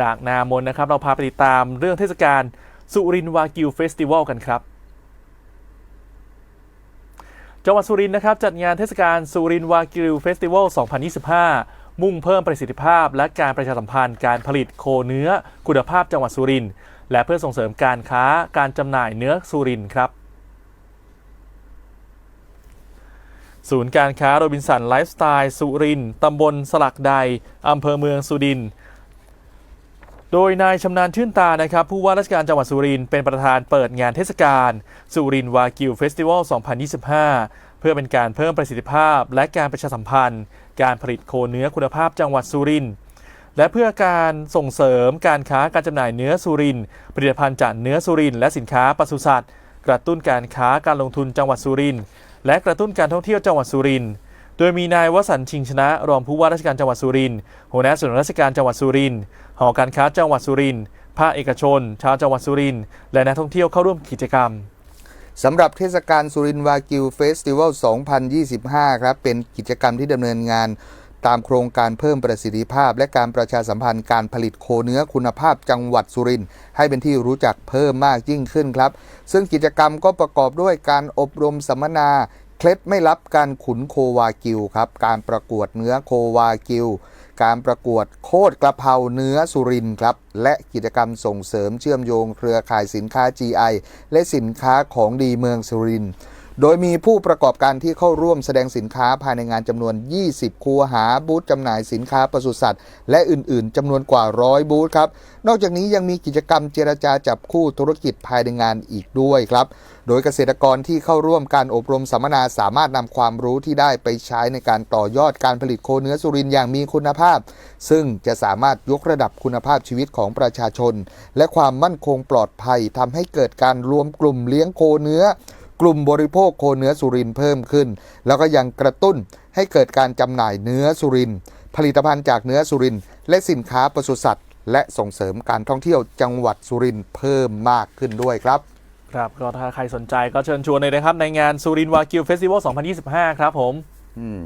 จากนามนนะครับ เราพาไปติดตามเรื่องเทศกาลสุรินวากิวเฟสติวัลกันครับจังหวัดสุรินทร์นะครับจัดงานเทศกาลสุรินวากิวเฟสติวัล 2025 มุ่งเพิ่มประสิทธิภาพ และการประชาสัมพันธ์การผลิตโคเนื้อคุณภาพจังหวัดสุรินทร์และเพื่อส่งเสริมการค้าการจำหน่ายเนื้อสุรินทร์ครับศูนย์การค้าโรบินสันไลฟ์สไตล์สุรินทร์ตำบลสลักใด อำเภอเมืองสุรินทร์ โดยนายชำนาญชื่นตานะครับผู้ว่าราชการจังหวัดสุรินทร์เป็นประธานเปิดงานเทศกาลสุรินทร์วากิวเฟสติวัล 2025 เพื่อเป็นการเพิ่มประสิทธิภาพ และการประชาสัมพันธ์ การผลิตโคเนื้อคุณภาพจังหวัดสุรินทร์และเพื่อการส่งเสริมการค้าการจำหน่ายเนื้อสุรินทร์ผลิตภัณฑ์จากเนื้อสุรินทร์และสินค้าปศุสัตว์ กระตุ้นการค้าการลงทุนจังหวัดสุรินทร์และกระตุ้นการท่องเที่ยวจังหวัดสุรินทร์ โดยมีนายวสันชิงชนะ รองผู้ว่าราชการจังหวัดสุรินทร์หัวหน้าส่วนราชการจังหวัดสุรินทร์หอการค้าจังหวัดสุรินทร์ภาคเอกชน ชาวจังหวัดสุรินทร์และนักท่องเที่ยวเข้าร่วมกิจกรรมสำหรับเทศกาลสุรินทร์วากิวเฟสติวัล 2025 ครับ เป็นกิจกรรมที่ดำเนินงานตามโครงการเพิ่มประสิทธิภาพ และการประชาสัมพันธ์การผลิตโคเนื้อคุณภาพจังหวัดสุรินทร์ให้เป็นที่รู้จักเพิ่มมากยิ่งขึ้นครับ ซึ่งกิจกรรมก็ประกอบด้วยการอบรมสัมมนา เคล็ดไม่รับการขุนโควากิวครับ การประกวดเนื้อโควากิว การประกวดโคตรกระเพราเนื้อสุรินครับ และกิจกรรมส่งเสริมเชื่อมโยงเครือข่ายสินค้า GI และสินค้าของดีเมืองสุรินทร์ โดยมีผู้ประกอบการที่เข้าร่วมแสดงสินค้าภายในงานจำนวน 20 คูหาบูธจำหน่ายสินค้าปศุสัตว์ และอื่นๆจำนวนกว่าร้อยบูธครับ นอกจากนี้ยังมีกิจกรรมเจรจาจับคู่ธุรกิจภายในงานอีกด้วยครับ โดยเกษตรกรที่เข้าร่วมการอบรมสัมมนาสามารถนำความรู้ที่ได้ไปใช้ในการต่อยอดการผลิตโคเนื้อสุรินอย่างมีคุณภาพ ซึ่งจะสามารถยกระดับคุณภาพชีวิตของประชาชน และความมั่นคงปลอดภัยทำให้เกิดการรวมกลุ่มเลี้ยงโคเนื้อ กลุ่มบริโภคโคเนื้อสุรินทร์เพิ่มขึ้น แล้วก็ยังกระตุ้นให้เกิดการจำหน่ายเนื้อสุรินทร์ผลิตภัณฑ์จากเนื้อสุรินทร์และสินค้าปศุสัตว์และส่งเสริมการท่องเที่ยวจังหวัดสุรินทร์เพิ่มมากขึ้นด้วยครับครับก็ถ้าใครสนใจก็เชิญชวนเลยนะครับ ในงานสุรินทร์วากิวเฟสติวัล 2025 ครับผม อืม